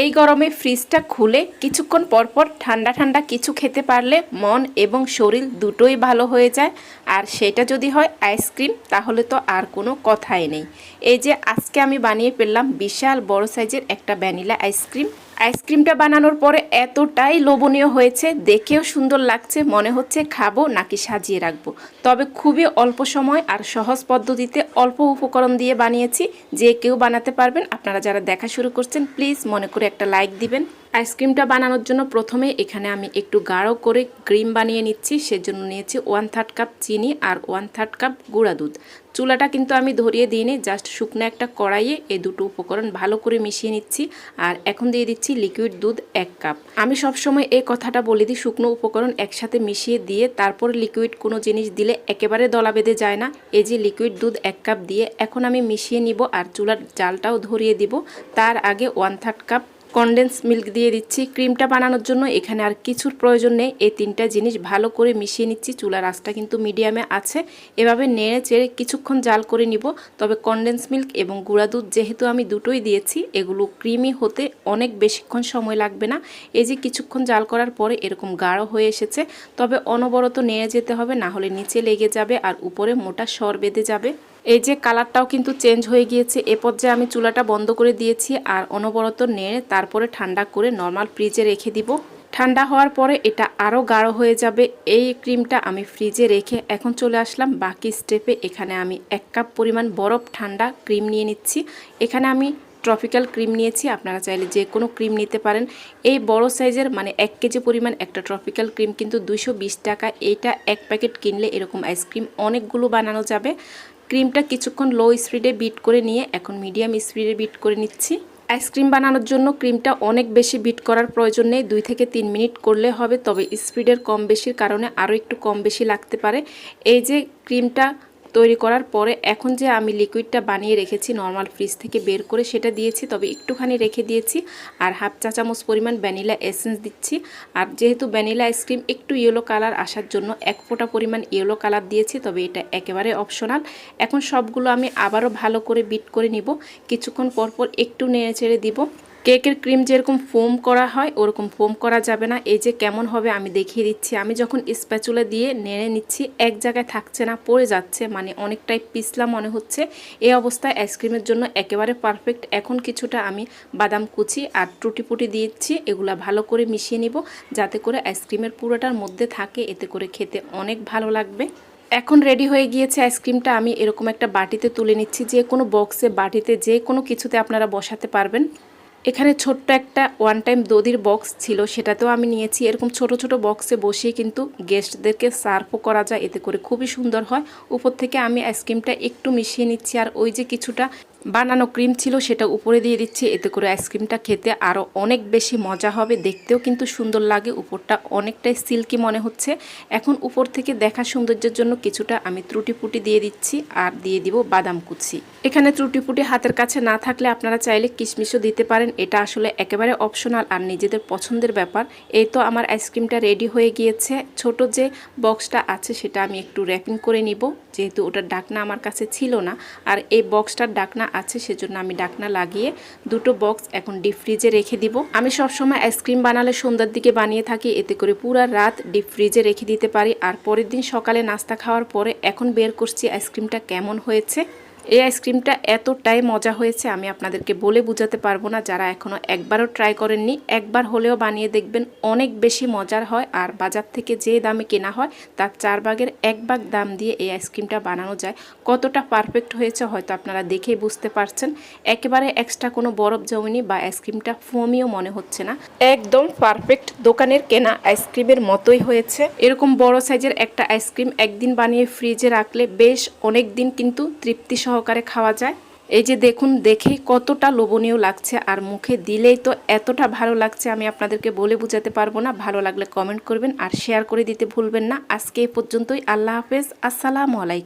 এই গরমে ফ্রিজটা খুলে কিছুক্ষণ পরপর ঠান্ডা ঠান্ডা কিছু খেতে পারলে মন এবং শরীর দুটোই ভালো হয়ে যায়। আর সেটা যদি হয় আইসক্রিম, তাহলে তো আর কোনো কথাই নেই। এই যে আজকে আমি বানিয়ে ফেললাম বিশাল বড় সাইজের একটা ভ্যানিলা আইসক্রিম। আইসক্রিমটা বানানোর পরে এতটাই লোভনীয় হয়েছে, দেখেও সুন্দর লাগছে, মনে হচ্ছে খাব নাকি সাজিয়ে রাখব। তবে খুবই অল্প সময় আর সহজ পদ্ধতিতে অল্প উপকরণ দিয়ে বানিয়েছি, যে কেউ বানাতে পারবেন। আপনারা যারা দেখা শুরু করছেন, প্লিজ মনে করে একটা লাইক দিবেন। আইসক্রিমটা বানানোর জন্য প্রথমে এখানে আমি একটু গাঢ় করে ক্রিম বানিয়ে নিচ্ছি, সেজন্য নিয়েছি ওয়ান থার্ড কাপ চিনি আর ওয়ান থার্ড কাপ গুঁড়া দুধ। চুলাটা কিন্তু আমি ধরিয়ে দিইনি জাস্ট শুকনো একটা কড়াইয়ে এই দুটো উপকরণ ভালো করে মিশিয়ে নিচ্ছি আর এখন দিয়ে দিচ্ছি লিকুইড দুধ এক কাপ আমি সবসময় এই কথাটা বলে দিই, শুকনো উপকরণ একসাথে মিশিয়ে দিয়ে তারপর লিকুইড কোনো জিনিস দিলে একেবারে দলা বেঁধে যায় না। এই যে লিকুইড দুধ এক কাপ দিয়ে এখন আমি মিশিয়ে নিব আর চুলার জালটাও ধরিয়ে দিব। তার আগে one third cup condensed milk দিয়ে দিচ্ছি। ক্রিমটা বানানোর জন্য এখানে আর কিছুর প্রয়োজন নেই। এই তিনটা জিনিস ভালো করে মিশিয়ে নিচ্ছি। চুলার আঁচটা কিন্তু মিডিয়ামে আছে। এভাবে নেড়ে চেড়ে কিছুক্ষণ জাল করে নিব। তবে কনডেন্স মিল্ক এবং গুঁড়া দুধ যেহেতু আমি দুটোই দিয়েছি, এগুলো ক্রিমি হতে অনেক বেশিক্ষণ সময় লাগবে না। এই যে কিছুক্ষণ জাল করার পরে এরকম গাঢ় হয়ে এসেছে। তবে অনবরত নেড়ে যেতে হবে, না হলে নিচে লেগে যাবে আর উপরে মোটা সর বেঁধে যাবে। এই যে কালারটাও কিন্তু চেঞ্জ হয়ে গিয়েছে। এ পর্যায়ে আমি চুলাটা বন্ধ করে দিয়েছি আর অনবরত নেড়ে তারপরে ঠান্ডা করে নর্মাল ফ্রিজে রেখে দিব। ঠান্ডা হওয়ার পরে এটা আরও গাঢ় হয়ে যাবে। এই ক্রিমটা আমি ফ্রিজে রেখে এখন চলে আসলাম বাকি স্টেপে। এখানে আমি এক কাপ পরিমাণ বরফ ঠান্ডা ক্রিম নিয়ে নিচ্ছি। এখানে আমি ট্রপিক্যাল ক্রিম নিয়েছি, আপনারা চাইলে যে কোনো ক্রিম নিতে পারেন। এই বড় সাইজের মানে এক কেজি পরিমাণ একটা ট্রপিক্যাল ক্রিম কিন্তু বিশ টাকা এইটা এক প্যাকেট কিনলে এরকম আইসক্রিম অনেকগুলো বানানো যাবে। ক্রিমটা কিছুক্ষণ লো স্পিডে বিট করে নিয়ে এখন মিডিয়াম স্পিডে বিট করে নিচ্ছি। আইসক্রিম বানানোর জন্য ক্রিমটা অনেক বেশি বিট করার প্রয়োজন নেই, দুই থেকে তিন মিনিট করলে হবে, তবে স্পিডের কম বেশির কারণে আরও একটু কম বেশি লাগতে পারে। এই যে ক্রিমটা তৈরি করার পরে এখন যে আমি লিকুইডটা বানিয়ে রেখেছি নর্মাল ফ্রিজ থেকে বের করে সেটা দিয়েছি, তবে একটুখানি রেখে দিয়েছি আর হাফ চা চামচ পরিমাণ ভ্যানিলা এসেন্স দিচ্ছি। আর যেহেতু ভ্যানিলা আইসক্রিম একটু ইয়েলো কালার আসার জন্য এক ফোঁটা পরিমাণ ইয়েলো কালার দিয়েছি, তবে এটা একেবারে অপশনাল এখন সবগুলো আমি আবারও ভালো করে বিট করে নিব। কিছুক্ষণ পরপর একটু নেড়ে চেড়ে দিব। কেকের ক্রিম যেরকম ফোম করা হয়, ওরকম ফোম করা যাবে না। এই যে কেমন হবে আমি দেখিয়ে দিচ্ছি। আমি যখন স্প্যাচুলা দিয়ে নেড়ে নিচ্ছি, এক জায়গায় থাকছে না, পড়ে যাচ্ছে মানে অনেকটাই পিছলা মনে হচ্ছে। এই অবস্থায় আইসক্রিমের জন্য একেবারে পারফেক্ট। এখন কিছুটা আমি বাদাম কুচি আর টুটি পুটি দিয়েছি এগুলা ভালো করে মিশিয়ে নিব, যাতে করে আইসক্রিমের পুরোটার মধ্যে থাকে, এতে করে খেতে অনেক ভালো লাগবে। এখন রেডি হয়ে গিয়েছে আইসক্রিমটা। আমি এরকম একটা বাটিতে তুলে নিচ্ছি, যে কোনো বক্সে, বাটিতে যে কোনো কিছুতে আপনারা বসাতে পারবেন। এখানে ছোট্ট একটা ওয়ান টাইম দদির বক্স ছিল, সেটাতেও আমি নিয়েছি। এরকম ছোট ছোট বক্সে বসিয়ে কিন্তু গেস্টদেরকে সার্ভও করা যায়, এতে করে খুবই সুন্দর হয়। উপর থেকে আমি আইসক্রিমটা একটু মিশিয়ে নিচ্ছি, আর ওই যে কিছুটা বানানো ক্রিম ছিল, সেটা উপরে দিয়ে দিচ্ছি। এতে করে আইসক্রিমটা খেতে আরও অনেক বেশি মজা হবে। দেখতেও কিন্তু সুন্দর লাগে, উপরটা অনেকটাই সিল্কি মনে হচ্ছে। এখন উপর থেকে দেখা সৌন্দর্যের জন্য কিছুটা আমি ত্রুটি পুটি দিয়ে দিচ্ছি আর দিয়ে দিব বাদাম কুচি। এখানে ত্রুটি পুটি হাতের কাছে না থাকলে আপনারা চাইলে কিশমিশও দিতে পারেন। এটা আসলে একেবারে অপশনাল আর নিজেদের পছন্দের ব্যাপার। এই তো আমার আইসক্রিমটা রেডি হয়ে গিয়েছে। ছোট যে বক্সটা আছে, সেটা আমি একটু র্যাপিং করে নিব। যেহেতু ওটার ডাকনা আমার কাছে ছিল না। আর এই বক্সটার ডাকনা আছে, সেজন্য আমি ডাকনা লাগিয়ে দুটো বক্স এখন ডিপ ফ্রিজে রেখে দিব। আমি সবসময় আইসক্রিম বানালে সন্ধ্যার দিকে বানিয়ে থাকি, এতে করে পুরো রাত ডিপ ফ্রিজে রেখে দিতে পারি। আর পরের দিন সকালে নাস্তা খাওয়ার পরে এখন বের করছি আইসক্রিমটা কেমন হয়েছে। এই আইসক্রিমটা এতটাই মজা হয়েছে, আমি আপনাদেরকে বলে বোঝাতে পারব না, যারা এখনও একবারও ট্রাই করেননি, একবার হলেও বানিয়ে দেখবেন অনেক বেশি মজার হয়, আর বাজার থেকে যে দামে কেনা হয়, তার চার ভাগের এক ভাগ দাম দিয়ে এই আইসক্রিমটা বানানো যায়। কতটা পারফেক্ট হয়েছে হয়তো আপনারা দেখেই বুঝতে পারছেন, একেবারে এক্সট্রা কোনো বরফ জমিনি বা আইসক্রিমটা ফোমিও মনে হচ্ছে না। একদম পারফেক্ট দোকানের কেনা আইসক্রিমের মতোই হয়েছে। এরকম বড় সাইজের একটা আইসক্রিম একদিন বানিয়ে ফ্রিজে রাখলে বেশ অনেক দিন কিন্তু তৃপ্তি সহকারে খাওয়া যায়। এই যে দেখুন দেখেই কতটা লোভনীয় লাগছে আর মুখে দিলেই তো এতটা ভালো লাগছে আমি আপনাদেরকে বলে বুঝাতে পারব না। ভালো লাগলে কমেন্ট করবেন আর শেয়ার করে দিতে ভুলবেন না। আজকে এ পর্যন্তই। আল্লাহ হাফেজ। আসসালামু আলাইকুম।